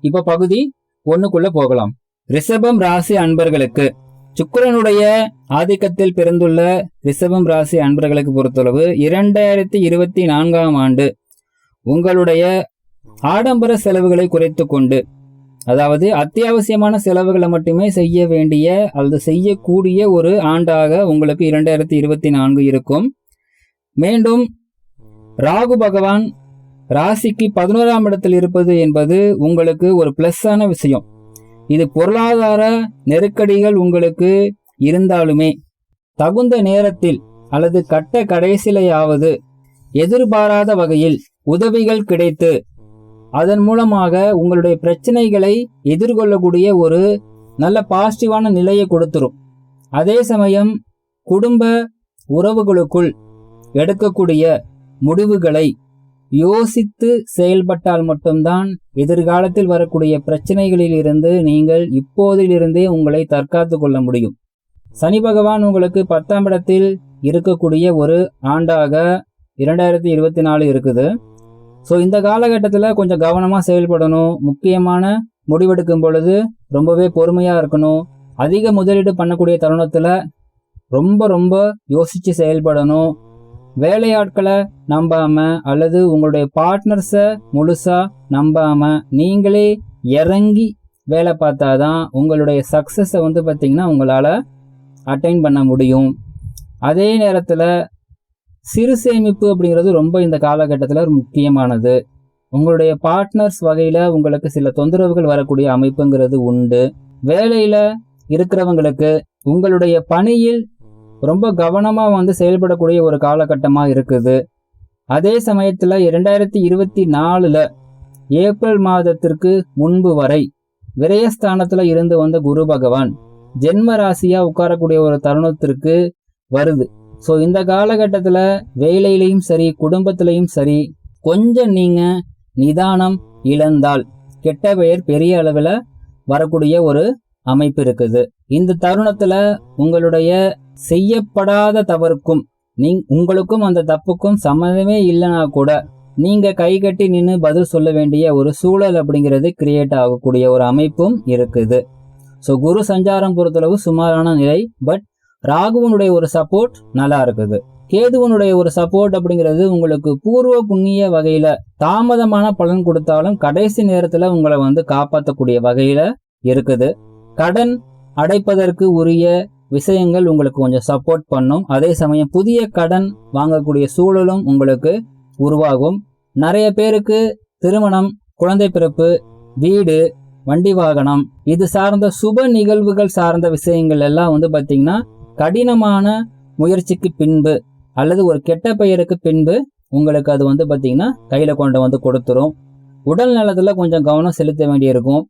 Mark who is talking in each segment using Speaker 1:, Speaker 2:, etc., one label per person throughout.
Speaker 1: இப்ப பகுதி ஒண்ணுக்குள்ள போகலாம். ரிஷபம் ராசி அன்பர்களுக்கு சுக்கரனுடைய ஆதிக்கத்தில் பிறந்துள்ள ரிஷபம் ராசி அன்பர்களுக்கு பொறுத்தளவு இரண்டாயிரத்தி இருபத்தி நான்காம் ஆண்டு உங்களுடைய ஆடம்பர செலவுகளை குறைத்து கொண்டு அதாவது அத்தியாவசியமான செலவுகளை மட்டுமே செய்ய வேண்டிய அல்லது செய்யக்கூடிய ஒரு ஆண்டாக உங்களுக்கு இரண்டாயிரத்தி இருபத்தி நான்கு இருக்கும். மீண்டும் ராகு பகவான் ராசிக்கு பதினோராம் இடத்தில் இருப்பது என்பது உங்களுக்கு ஒரு பிளஸ்ஸான விஷயம். இது பொருளாதார நெருக்கடிகள் உங்களுக்கு இருந்தாலுமே தகுந்த நேரத்தில் அல்லது கட்ட கடைசிலையாவது எதிர்பாராத வகையில் உதவிகள் கிடைத்து அதன் மூலமாக உங்களுடைய பிரச்சனைகளை எதிர்கொள்ளக்கூடிய ஒரு நல்ல பாசிட்டிவான நிலையை கொடுத்துரும். அதே சமயம் குடும்ப உறவுகளுக்குள் எடுக்கக்கூடிய முடிவுகளை யோசித்து செயல்பட்டால் மட்டும்தான் எதிர்காலத்தில் வரக்கூடிய பிரச்சனைகளில் இருந்து நீங்கள் இப்போதிலிருந்தே உங்களை தற்காத்து கொள்ள முடியும். சனி பகவான் உங்களுக்கு பத்தாம் இடத்தில் இருக்கக்கூடிய ஒரு ஆண்டாக இரண்டாயிரத்தி இருபத்தி நாலு இருக்குது. ஸோ இந்த காலகட்டத்தில் கொஞ்சம் கவனமாக செயல்படணும். முக்கியமான முடிவெடுக்கும் பொழுது ரொம்பவே பொறுமையாக இருக்கணும். அதிக முதலீடு பண்ணக்கூடிய தருணத்தில் ரொம்ப ரொம்ப யோசித்து செயல்படணும். வேலையாட்களை நம்பாம அல்லது உங்களுடைய பார்ட்னர்ஸை முழுசா நம்பாம நீங்களே இறங்கி வேலை பார்த்தாதான் உங்களுடைய சக்ஸஸை வந்து பார்த்தீங்கன்னா உங்களால் அட்டைன் பண்ண முடியும். அதே நேரத்தில் சிறு சேமிப்பு அப்படிங்கிறது ரொம்ப இந்த காலகட்டத்தில் முக்கியமானது. உங்களுடைய பார்ட்னர்ஸ் வகையில் உங்களுக்கு சில தொந்தரவுகள் வரக்கூடிய அமைப்புங்கிறது உண்டு. வேலையில் இருக்கிறவங்களுக்கு உங்களுடைய பணியில் ரொம்ப கவனமாக வந்து செயல்படக்கூடிய ஒரு காலகட்டமாக இருக்குது. அதே சமயத்தில் இரண்டாயிரத்தி இருபத்தி நாலில் ஏப்ரல் மாதத்திற்கு முன்பு வரை விரயஸ்தானத்தில் இருந்து வந்த குரு பகவான் ஜென்ம ராசியாக உட்காரக்கூடிய ஒரு தருணத்திற்கு வருது. ஸோ இந்த காலகட்டத்தில் வேலையிலையும் சரி குடும்பத்திலையும் சரி கொஞ்சம் நீங்கள் நிதானம் இழந்தால் கெட்ட பெயர் பெரிய அளவில் வரக்கூடிய ஒரு அமைப்பு இருக்குது. இந்த தருணத்தில் உங்களுடைய செய்யப்படாத தவறுக்கும் நீ உங்களுக்கும் அந்த தப்புக்கும் சம்மந்தமே இல்லைனா கூட நீங்க கை கட்டி நின்று பதில் சொல்ல வேண்டிய ஒரு சூழல் அப்படிங்கிறது கிரியேட் ஆகக்கூடிய ஒரு அமைப்பும் இருக்குது. ஸோ குரு சஞ்சாரம் பொறுத்தளவு சுமாரான நிலை பட் ராகுவனுடைய ஒரு சப்போர்ட் நல்லா இருக்குது. கேதுவனுடைய ஒரு சப்போர்ட் அப்படிங்கிறது உங்களுக்கு பூர்வ புண்ணிய வகையில தாமதமான பலன் கொடுத்தாலும் கடைசி நேரத்துல உங்களை வந்து காப்பாற்றக்கூடிய வகையில இருக்குது. கடன் அடைப்பதற்கு உரிய விஷயங்கள் உங்களுக்கு கொஞ்சம் சப்போர்ட் பண்ணும். அதே சமயம் புதிய கடன் வாங்கக்கூடிய சூழலும் உங்களுக்கு உருவாகும். நிறைய பேருக்கு திருமணம் குழந்தை பிறப்பு வீடு வண்டி வாகனம் இது சார்ந்த சுப நிகழ்வுகள் சார்ந்த விஷயங்கள் எல்லாம் வந்து பார்த்தீங்கன்னா கடினமான முயற்சிக்கு பின்பு அல்லது ஒரு கெட்ட பெயருக்கு பின்பு உங்களுக்கு அது வந்து பார்த்தீங்கன்னா கையில் கொண்டு வந்து கொடுத்துரும். உடல் நலத்துல கொஞ்சம் கவனம் செலுத்த வேண்டியிருக்கும்.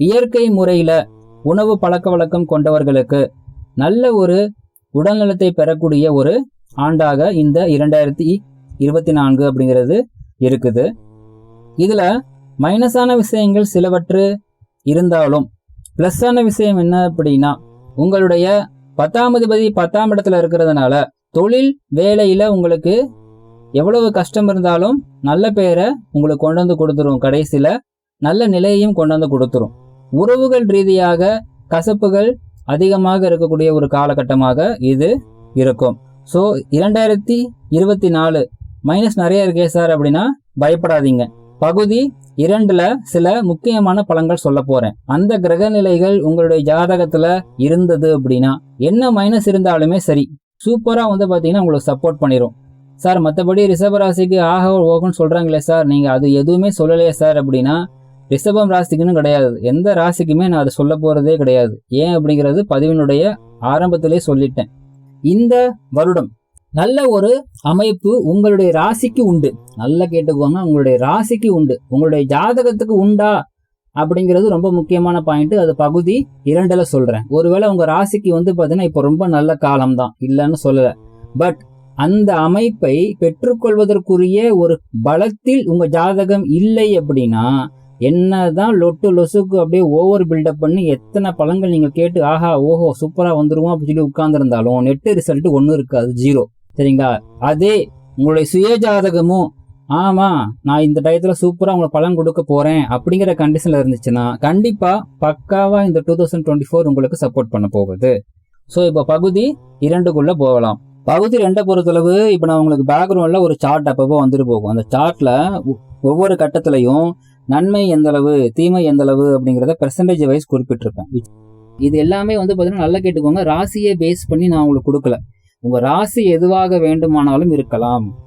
Speaker 1: இயற்கை முறையில் உணவு பழக்க வழக்கம் கொண்டவர்களுக்கு நல்ல ஒரு உடல்நலத்தை பெறக்கூடிய ஒரு ஆண்டாக இந்த இரண்டாயிரத்தி இருபத்தி நான்கு அப்படிங்கிறது இருக்குது. இதில் மைனஸான விஷயங்கள் சிலவற்று இருந்தாலும் ப்ளஸ்ஸான விஷயம் என்ன அப்படின்னா உங்களுடைய பத்தாம் அதிபதி பத்தாம் இடத்துல இருக்கிறதுனால தொழில் வேலையில் உங்களுக்கு எவ்வளவு கஷ்டம் இருந்தாலும் நல்ல பெயரை உங்களுக்கு கொண்டு வந்து கொடுத்துரும். கடைசியில் நல்ல நிலையையும் கொண்டு வந்து கொடுத்துரும். உறவுகள் ரீதியாக கசப்புகள் அதிகமாக இருக்கக்கூடிய ஒரு காலகட்டமாக இது இருக்கும். ஸோ இரண்டாயிரத்தி இருபத்தி நாலு மைனஸ் நிறைய இருக்கே சார் அப்படின்னா பயப்படாதீங்க. பகுதி இரண்டுல சில முக்கியமான பலன்கள் சொல்ல போறேன். அந்த கிரக நிலைகள் உங்களுடைய ஜாதகத்துல இருந்தது அப்படின்னா என்ன மைனஸ் இருந்தாலுமே சரி சூப்பரா வந்து பாத்தீங்கன்னா உங்களுக்கு சப்போர்ட் பண்ணிடும் சார் மற்றபடி ரிஷபராசிக்கு ஆக ஓகன்னு சொல்றாங்களே சார் நீங்க அது எதுவுமே சொல்லலையே சார் அப்படின்னா ரிஷபம் ராசிக்குன்னு கிடையாது. எந்த ராசிக்குமே நான் அதை சொல்ல போறதே கிடையாது. ஏன் அப்படிங்கிறது பதிவினுடைய ஆரம்பத்திலே சொல்லிட்டேன். இந்த வருடம் நல்ல ஒரு அமைப்பு உங்களுடைய ராசிக்கு உண்டு. நல்லா கேட்டுக்கோங்க உங்களுடைய ராசிக்கு உண்டு. உங்களுடைய ஜாதகத்துக்கு உண்டா அப்படிங்கிறது ரொம்ப முக்கியமான பாயிண்ட் அது பகுதி இரண்டுல சொல்றேன். ஒருவேளை உங்க ராசிக்கு வந்து பாத்தீங்கன்னா இப்போ ரொம்ப நல்ல காலம் தான் இல்லைன்னு சொல்லல. பட் அந்த அமைப்பை பெற்றுக்கொள்வதற்குரிய ஒரு பலத்தில் உங்க ஜாதகம் இல்லை அப்படின்னா என்னதான் லொட்டு லொசுக்கு அப்படியே ஓவர் பில்டப் பண்ணி எத்தனை பழங்கள் நீங்க கேட்டு ஆஹா ஓஹோ சூப்பரா வந்துருவோம் அப்படின்னு சொல்லி உட்கார்ந்துருந்தாலும் நெட்டு ரிசல்ட் ஒன்றும் இருக்காது ஜீரோ சரிங்களா? அதே உங்களுடைய சுயஜாதகமும் ஆமாம் ஆமா நான் இந்த டயத்துல சூப்பரா உங்களுக்கு பலன் கொடுக்க போறேன் அப்படிங்கிற கண்டிஷன்ல இருந்துச்சுன்னா கண்டிப்பா பக்காவா இந்த டூ தௌசண்ட் டுவெண்ட்டி ஃபோர் உங்களுக்கு சப்போர்ட் பண்ண போகுது. ஸோ இப்போ பகுதி இரண்டுக்குள்ள போகலாம். பகுதி ரெண்டை பொறுத்தளவு இப்போ நான் உங்களுக்கு பேக்ரவுண்ட்ல ஒரு சார்ட் அப்பப்போ வந்துட்டு போகும். அந்த சார்ட்ல ஒவ்வொரு கட்டத்திலையும் நன்மை எந்தளவு தீமை எந்தளவு அப்படிங்கிறத பெர்சன்டேஜ் வைஸ் குறிப்பிட்டிருப்பேன். இது எல்லாமே வந்து பார்த்தீங்கன்னா நல்லா கேட்டுக்கோங்க. ராசியை பேஸ் பண்ணி நான் உங்களுக்கு கொடுக்கல. உங்கள் ராசி எதுவாக வேண்டுமானாலும் இருக்கலாம்.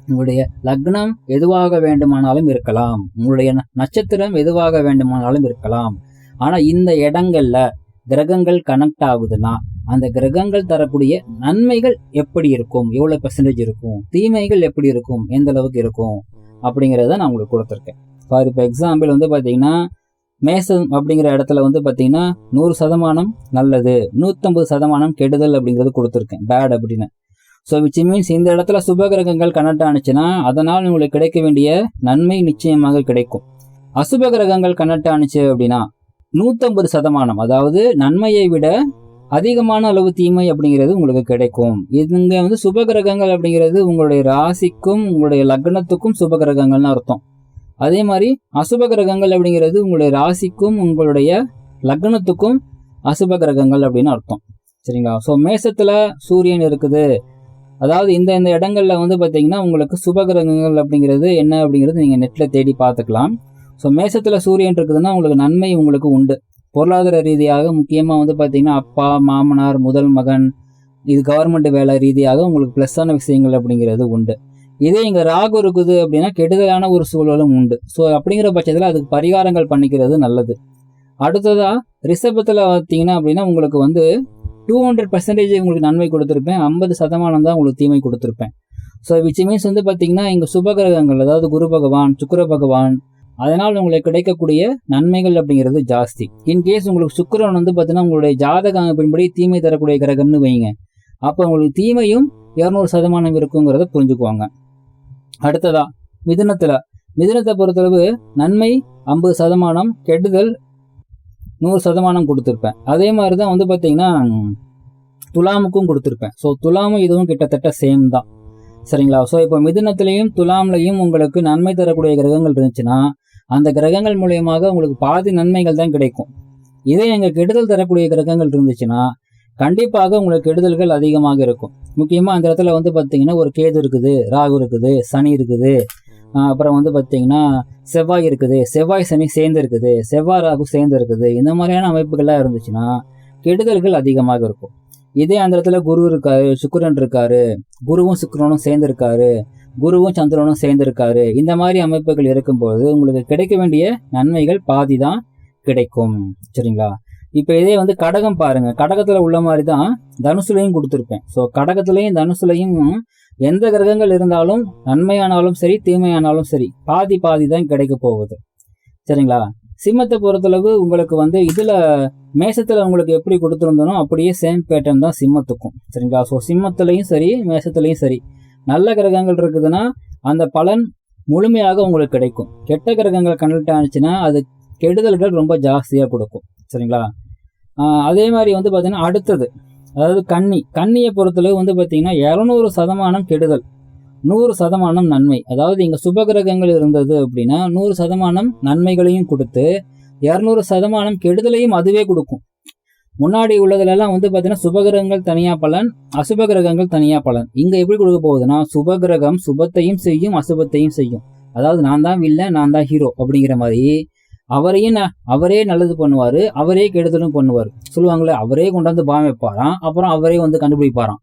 Speaker 1: உங்களுடைய லக்னம் எதுவாக வேண்டுமானாலும் இருக்கலாம். உங்களுடைய ந- நட்சத்திரம் எதுவாக வேண்டுமானாலும் இருக்கலாம். ஆனால் இந்த இடங்கள்ல கிரகங்கள் கனெக்ட் ஆகுதுன்னா அந்த கிரகங்கள் தரக்கூடிய நன்மைகள் எப்படி இருக்கும்? எவ்வளோ பெர்சன்டேஜ் இருக்கும்? தீமைகள் எப்படி இருக்கும்? எந்த அளவுக்கு இருக்கும்? அப்படிங்கிறத நான் உங்களுக்கு கொடுத்துருக்கேன். ஃபார் இப்போ எக்ஸாம்பிள் வந்து பார்த்தீங்கன்னா மேசம் அப்படிங்கிற இடத்துல வந்து பார்த்தீங்கன்னா நூறு சதமானம் நல்லது நூற்றம்பது சதமானம் கெடுதல் அப்படிங்கிறது கொடுத்துருக்கேன். பேட் அப்படின்னு. ஸோ விச் மீன்ஸ் இந்த இடத்துல சுப கிரகங்கள் கனெக்ட் ஆனிச்சுன்னா அதனால் உங்களுக்கு கிடைக்க வேண்டிய நன்மை நிச்சயமாக கிடைக்கும். அசுப கிரகங்கள் கனெக்ட் ஆனிச்சு அப்படின்னா நூற்றம்பது சதமானம் அதாவது நன்மையை விட அதிகமான அளவு தீமை அப்படிங்கிறது உங்களுக்கு கிடைக்கும். இதுங்க வந்து சுப கிரகங்கள் அப்படிங்கிறது உங்களுடைய ராசிக்கும் உங்களுடைய லக்னத்துக்கும் சுப கிரகங்கள்னு அர்த்தம். அதே மாதிரி அசுப கிரகங்கள் அப்படிங்கிறது உங்களுடைய ராசிக்கும் உங்களுடைய லக்னத்துக்கும் அசுப கிரகங்கள் அப்படின்னு அர்த்தம். சரிங்களா? ஸோ மேசத்தில் சூரியன் இருக்குது. அதாவது இந்த இந்த இடங்களில் வந்து பார்த்தீங்கன்னா உங்களுக்கு சுப கிரகங்கள் அப்படிங்கிறது என்ன அப்படிங்கிறது நீங்கள் நெட்டில் தேடி பார்த்துக்கலாம் ஸோ மேசத்தில் சூரியன் இருக்குதுன்னா உங்களுக்கு நன்மை உங்களுக்கு உண்டு. பொருளாதார ரீதியாக முக்கியமாக வந்து பார்த்தீங்கன்னா அப்பா மாமனார் முதல் மகன் இது கவர்மெண்ட் வேலை ரீதியாக உங்களுக்கு ப்ளஸ்ஸான விஷயங்கள் அப்படிங்கிறது உண்டு. இதே இங்கே ராகு இருக்குது அப்படின்னா கெடுதலான ஒரு சூழலும் உண்டு. ஸோ அப்படிங்கிற பட்சத்தில் அதுக்கு பரிகாரங்கள் பண்ணிக்கிறது நல்லது. அடுத்ததாக ரிஷபத்தில் பார்த்தீங்கன்னா அப்படின்னா உங்களுக்கு வந்து டூ ஹண்ட்ரட் பர்சன்டேஜ் உங்களுக்கு நன்மை கொடுத்துருப்பேன். ஐம்பது சதமானம் தான் உங்களுக்கு தீமை கொடுத்துருப்பேன். ஸோ விச் மீன்ஸ் வந்து பார்த்தீங்கன்னா இங்கே சுபகிரகங்கள் அதாவது குரு பகவான் சுக்கர பகவான் அதனால் உங்களுக்கு கிடைக்கக்கூடிய நன்மைகள் அப்படிங்கிறது ஜாஸ்தி. இன்கேஸ் உங்களுக்கு சுக்கரன் வந்து பார்த்தீங்கன்னா உங்களுடைய ஜாதக அமைப்பின்படி தீமை தரக்கூடிய கிரகம்னு வைங்க. அப்போ உங்களுக்கு தீமையும் இரநூறு சதமானம் இருக்குங்கிறத புரிஞ்சுக்குவாங்க. அடுத்ததா மிதுனத்துல. மிதுனத்தை பொறுத்தளவு நன்மை ஐம்பது சதமானம் கெடுதல் நூறு சதமானம் கொடுத்துருப்பேன். அதே மாதிரி தான் வந்து பார்த்தீங்கன்னா துலாமுக்கும் கொடுத்துருப்பேன். ஸோ துலாமும் இதுவும் கிட்டத்தட்ட சேம் தான். சரிங்களா? ஸோ இப்போ மிதுனத்திலையும் துலாம்லையும் உங்களுக்கு நன்மை தரக்கூடிய கிரகங்கள் இருந்துச்சுன்னா அந்த கிரகங்கள் மூலியமாக உங்களுக்கு பாதி நன்மைகள் தான் கிடைக்கும். இதே எங்கள் கெடுதல் தரக்கூடிய கிரகங்கள் இருந்துச்சுன்னா கண்டிப்பாக உங்களுக்கு கெடுதல்கள் அதிகமாக இருக்கும். முக்கியமாக அந்த இடத்துல வந்து பார்த்தீங்கன்னா ஒரு கேது இருக்குது ராகு இருக்குது சனி இருக்குது. அப்புறம் வந்து பார்த்தீங்கன்னா செவ்வாய் இருக்குது. செவ்வாய் சனி சேர்ந்து இருக்குது. செவ்வாய் ராகு சேர்ந்து இருக்குது. இந்த மாதிரியான அமைப்புகள்லாம் இருந்துச்சுன்னா கெடுதல்கள் அதிகமாக இருக்கும். இதே அந்த இடத்துல குரு இருக்காரு சுக்கரன் இருக்காரு. குருவும் சுக்கிரனும் சேர்ந்து இருக்காரு. குருவும் சந்திரனும் சேர்ந்து இருக்காரு. இந்த மாதிரி அமைப்புகள் இருக்கும்போது உங்களுக்கு கிடைக்க வேண்டிய நன்மைகள் பாதி தான் கிடைக்கும். சரிங்களா? இப்போ இதே வந்து கடகம் பாருங்க. கடகத்தில் உள்ள மாதிரி தான் தனுசுலையும் கொடுத்துருப்பேன். ஸோ கடகத்துலையும் தனுசுலையும் எந்த கிரகங்கள் இருந்தாலும் நன்மையானாலும் சரி தீமையானாலும் சரி பாதி பாதி தான் கிடைக்க போகுது. சரிங்களா? சிம்மத்தை பொறுத்தளவு உங்களுக்கு வந்து இதில் மேசத்தில் உங்களுக்கு எப்படி கொடுத்துருந்தனோ அப்படியே சேம் பேட்டர்ன் தான் சிம்மத்துக்கும். சரிங்களா? ஸோ சிம்மத்துலையும் சரி மேசத்துலையும் சரி. நல்ல கிரகங்கள் இருக்குதுன்னா அந்த பலன் முழுமையாக உங்களுக்கு கிடைக்கும். கெட்ட கிரகங்கள் கண்டுட்டு ஆனிச்சுன்னா அது கெடுதல்கள் ரொம்ப ஜாஸ்தியாக கொடுக்கும். சரிங்களா? அதே மாதிரி வந்து பார்த்தீங்கன்னா அடுத்தது அதாவது கன்னி. கன்னியை பொறுத்தளவு வந்து பார்த்தீங்கன்னா இரநூறு சதமானம் கெடுதல் நூறு சதமானம் நன்மை. அதாவது இங்கே சுபகிரகங்கள் இருந்தது அப்படின்னா நூறு சதமானம் நன்மைகளையும் கொடுத்து இரநூறு சதமானம் கெடுதலையும் அதுவே கொடுக்கும். முன்னாடி உள்ளதுலலாம் வந்து பார்த்தீங்கன்னா சுபகிரகங்கள் தனியாக பலன் அசுப கிரகங்கள் பலன். இங்கே எப்படி கொடுக்க போகுதுன்னா சுபகிரகம் சுபத்தையும் செய்யும் அசுபத்தையும் செய்யும். அதாவது நான் தான் வில்ல நான் தான் ஹீரோ அப்படிங்கிற மாதிரி அவரையும் ந- அவரே நல்லது பண்ணுவார் அவரே கெடுதலும் பண்ணுவார். சொல்லுவாங்களே அவரே கொண்டாந்து பாம் வைப்பாராம் அப்புறம் அவரே வந்து கண்டுபிடிப்பாராம்.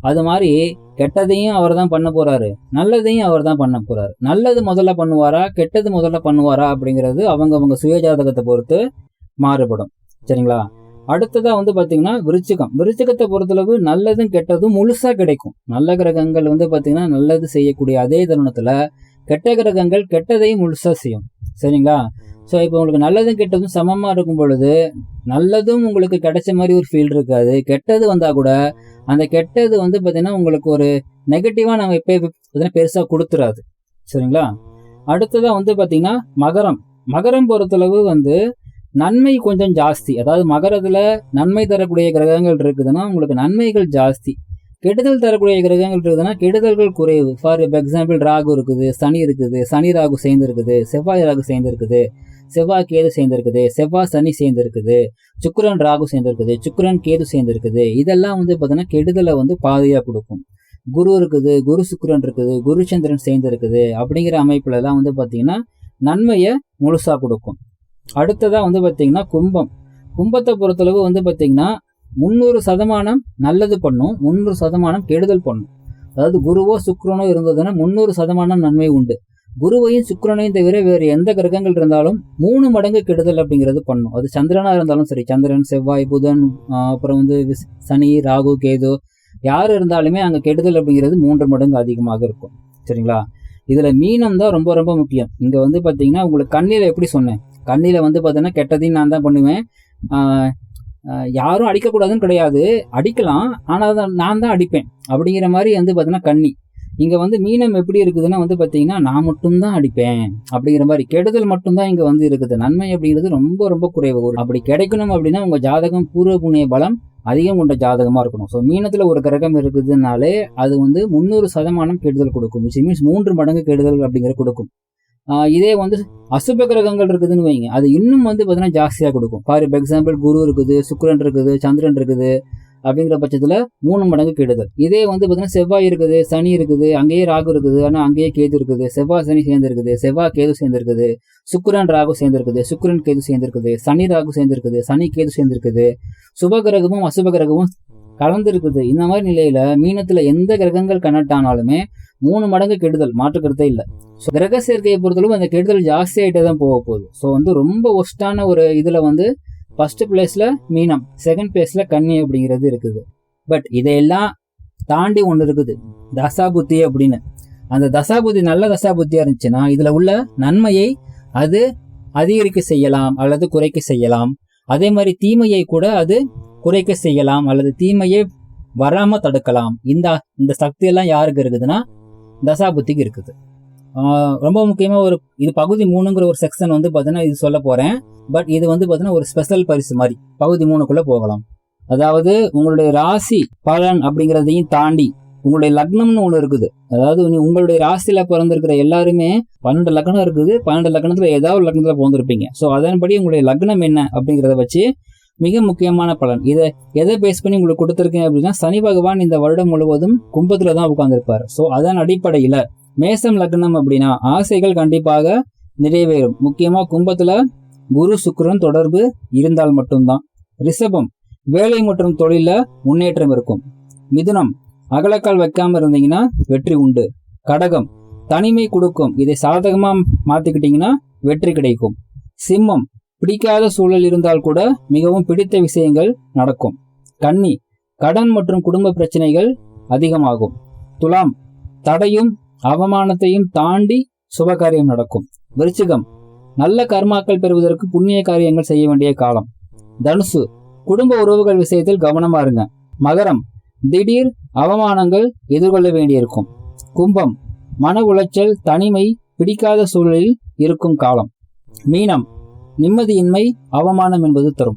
Speaker 1: அது மாதிரி கெட்டதையும் அவர் தான் பண்ண போறாரு நல்லதையும் அவர் தான் பண்ண போறாரு. நல்லது முதல்ல பண்ணுவாரா கெட்டது முதல்ல பண்ணுவாரா அப்படிங்கிறது அவங்க அவங்க சுயஜாதகத்தை பொறுத்து மாறுபடும். சரிங்களா? அடுத்ததாக வந்து பார்த்தீங்கன்னா விருச்சிகம். விருச்சிகத்தை பொறுத்தளவு நல்லதும் கெட்டதும் முழுசாக கிடைக்கும். நல்ல கிரகங்கள் வந்து பார்த்தீங்கன்னா நல்லது செய்யக்கூடிய அதே தருணத்தில் கெட்ட கிரகங்கள் கெட்டதையும் முழுசாக செய்யும். சரிங்களா? ஸோ இப்போ உங்களுக்கு நல்லதும் கெட்டதும் சமமாக இருக்கும் பொழுது நல்லதும் உங்களுக்கு கிடைச்ச மாதிரி ஒரு ஃபீல் இருக்காது. கெட்டது வந்தால் கூட அந்த கெட்டது வந்து பார்த்திங்கன்னா உங்களுக்கு ஒரு நெகட்டிவாக நம்ம எப்போ பார்த்தீங்கன்னா பெருசாக கொடுத்துறாது. சரிங்களா? அடுத்ததாக வந்து பார்த்திங்கன்னா மகரம். மகரம் பொறுத்தளவு வந்து நன்மை கொஞ்சம் ஜாஸ்தி. அதாவது மகரத்தில் நன்மை தரக்கூடிய கிரகங்கள் இருக்குதுன்னா உங்களுக்கு நன்மைகள் ஜாஸ்தி. கெடுதல் தரக்கூடிய கிரகங்கள் இருக்குதுன்னா கெடுதல்கள் குறைவு. ஃபார் எக்ஸாம்பிள் ராகு இருக்குது சனி இருக்குது சனி ராகு சேர்ந்து இருக்குது செவ்வாய் ராகு சேர்ந்து இருக்குது செவ்வாய் கேது சேர்ந்துருக்குது செவ்வாய் சனி சேர்ந்துருக்குது சுக்கரன் சுக்கிரன் ராகு சேர்ந்துருக்குது சுக்கரன் கேது சேர்ந்துருக்குது. இதெல்லாம் வந்து பார்த்தீங்கன்னா கெடுதலை வந்து பாதியாக கொடுக்கும். குரு இருக்குது குரு சுக்கரன் இருக்குது குரு சந்திரன் சேர்ந்து இருக்குது அப்படிங்கிற அமைப்புலலாம் வந்து பார்த்தீங்கன்னா நன்மையை முழுசாக கொடுக்கும். அடுத்ததாக வந்து பார்த்தீங்கன்னா கும்பம். கும்பத்தை பொறுத்தளவு வந்து பார்த்தீங்கன்னா முந்நூறு சதமானம் நல்லது பண்ணும் முந்நூறு சதமானம் கெடுதல் பண்ணும். அதாவது குருவோ சுக்கரனோ இருந்ததுன்னா முந்நூறு சதமானம் நன்மை உண்டு. குருவையும் சுக்கிரனையும் தவிர வேறு எந்த கிரகங்கள் இருந்தாலும் மூணு மடங்கு கெடுதல் அப்படிங்கிறது பண்ணும். அது சந்திரனா இருந்தாலும் சரி சந்திரன் செவ்வாய் புதன் அப்புறம் வந்து சனி ராகு கேது யார் இருந்தாலுமே அங்கே கெடுதல் அப்படிங்கிறது மூன்று மடங்கு அதிகமாக இருக்கும். சரிங்களா? இதில் மீனம் தான் ரொம்ப ரொம்ப முக்கியம். இங்கே வந்து பார்த்தீங்கன்னா உங்களுக்கு கண்ணியில் எப்படி சொன்னேன்? கண்ணியில் வந்து பார்த்தீங்கன்னா கெட்டதையும் நான் தான் பண்ணுவேன். யாரும் அடிக்கக்கூடாதுன்னு கிடையாது. அடிக்கலாம் ஆனால் நான் தான் அடிப்பேன். அப்படிங்கிற மாதிரி வந்து பார்த்தீங்கன்னா கண்ணி இங்கே வந்து மீனம் எப்படி இருக்குதுன்னா வந்து பார்த்தீங்கன்னா நான் மட்டும்தான் அடிப்பேன். அப்படிங்கிற மாதிரி கெடுதல் மட்டும்தான் இங்கே வந்து இருக்குது. நன்மை அப்படிங்கிறது ரொம்ப ரொம்ப குறைவு. ஒரு- அப்படி கிடைக்கணும் அப்படின்னா உங்கள் ஜாதகம் பூர்வ புண்ணிய பலம் அதிகம் கொண்ட ஜாதகமாக இருக்கணும். ஸோ மீனத்தில் ஒரு கிரகம் இருக்குதுனாலே அது வந்து முந்நூறு சதமானம் கெடுதல் கொடுக்கும். விச் மீன்ஸ் மூன்று மடங்கு கெடுதல் அப்படிங்கிறது கொடுக்கும். இதே வந்து அசுப கிரகங்கள் இருக்குதுன்னு வைங்க. அது இன்னும் வந்து பார்த்தீங்கன்னா ஜாஸ்தியாக கொடுக்கும். ஃபார் எக்ஸாம்பிள் குரு இருக்குது சுக்கிரன் இருக்குது சந்திரன் இருக்குது. அப்படிங்கிற பட்சத்தில் மூணு மடங்கு கெடுதல். இதே வந்து பார்த்தீங்கன்னா செவ்வாய் இருக்குது சனி இருக்குது அங்கேயே ராகு இருக்குது ஆனால் அங்கேயே கேது இருக்குது. செவ்வாய் சனி சேர்ந்துருக்குது செவ்வாய் கேது சேர்ந்துருக்குது சுக்கரன் ராகு சேர்ந்துருக்குது சுக்கரன் கேது சேர்ந்து இருக்குது சனி ராகு சேர்ந்துருக்குது சனி கேது சேர்ந்துருக்குது சுப கிரகமும் அசுப கிரகமும் கலந்துருக்குது. இந்த மாதிரி நிலையில மீனத்துல எந்த கிரகங்கள் கனெக்ட் ஆனாலுமே மூணு மடங்கு கெடுதல் மாற்றுக்கிறதே இல்லை. ஸோ கிரக சேர்க்கையை பொறுத்தளவு அந்த கெடுதல் ஜாஸ்தி ஆகிட்டே தான் போக போகுது. ஸோ வந்து ரொம்ப ஒஸ்டான ஒரு இதில் வந்து ஃபர்ஸ்ட் பிளேஸில் மீனம் செகண்ட் பிளேஸில் கன்னி அப்படிங்கிறது இருக்குது. பட் இதையெல்லாம் தாண்டி ஒன்று இருக்குது தசாபுத்தி அப்படின்னு. அந்த தசாபுத்தி நல்ல தசாபுத்தியாக இருந்துச்சுன்னா இதில் உள்ள நன்மையை அது அதிகரிக்க செய்யலாம் அல்லது குறைக்க செய்யலாம். அதே மாதிரி தீமையை கூட அது குறைக்க செய்யலாம் அல்லது தீமையை வராமல் தடுக்கலாம். இந்த இந்த சக்தியெல்லாம் யாருக்கு இருக்குதுன்னா தசாபுத்திக்கு இருக்குது. ரொம்ப முக்கியமாக ஒரு இது பகுதி மூணுங்கிற ஒரு செக்ஷன் வந்து பார்த்தீங்கன்னா இது சொல்ல போகிறேன் பட் இது வந்து பார்த்தீங்கன்னா ஒரு ஸ்பெஷல் பரிசு மாதிரி. பகுதி மூணுக்குள்ளே போகலாம். அதாவது உங்களுடைய ராசி பலன் அப்படிங்கிறதையும் தாண்டி உங்களுடைய லக்னம்னு ஒன்று இருக்குது. அதாவது உங்களுடைய ராசியில் பிறந்திருக்கிற எல்லாருமே பன்னெண்டு லக்னம் இருக்குது. பன்னெண்டு லக்னத்தில் ஏதாவது ஒரு லக்னத்தில் பிறந்திருப்பீங்க. ஸோ அதன்படி உங்களுடைய லக்னம் என்ன அப்படிங்கிறத வச்சு மிக முக்கியமான பலன். இதை எதை பேஸ் பண்ணி உங்களுக்கு கொடுத்துருக்கேன் அப்படின்னா சனி பகவான் இந்த வருடம் முழுவதும் கும்பத்தில் தான் உட்காந்துருப்பார் ஸோ அதன் அடிப்படையில் மேசம் லக்னம் அப்படின்னா ஆசைகள் கண்டிப்பாக நிறைவேறும். முக்கியமாக கும்பத்தில் குரு சுக்ரன் தொடர்பு இருந்தால் மட்டும்தான். ரிஷபம் வேலை மற்றும் தொழில முன்னேற்றம் இருக்கும். மிதுனம் அகலக்கால் வைக்காம இருந்தீங்கன்னா வெற்றி உண்டு. கடகம் தனிமை கொடுக்கும். இதை சாதகமா மாத்திக்கிட்டீங்கன்னா வெற்றி கிடைக்கும். சிம்மம் பிடிக்காத சூழல் இருந்தால் கூட மிகவும் பிடித்த விஷயங்கள் நடக்கும். கன்னி கடன் மற்றும் குடும்ப பிரச்சனைகள் அதிகமாகும். துலாம் தடையும் அவமானத்தையும் தாண்டி சுபகாரியம் நடக்கும். விருச்சிகம் நல்ல கர்மாக்கள் பெறுவதற்கு புண்ணிய காரியங்கள் செய்ய வேண்டிய காலம். தனுசு குடும்ப உறவுகள் விஷயத்தில் கவனமா இருங்க. மகரம் திடீர் அவமானங்கள் எதிர்கொள்ள வேண்டியிருக்கும். கும்பம் மன உளைச்சல் தனிமை பிடிக்காத சூழலில் இருக்கும் காலம். மீனம் நிம்மதியின்மை அவமானம் என்பது தரும்.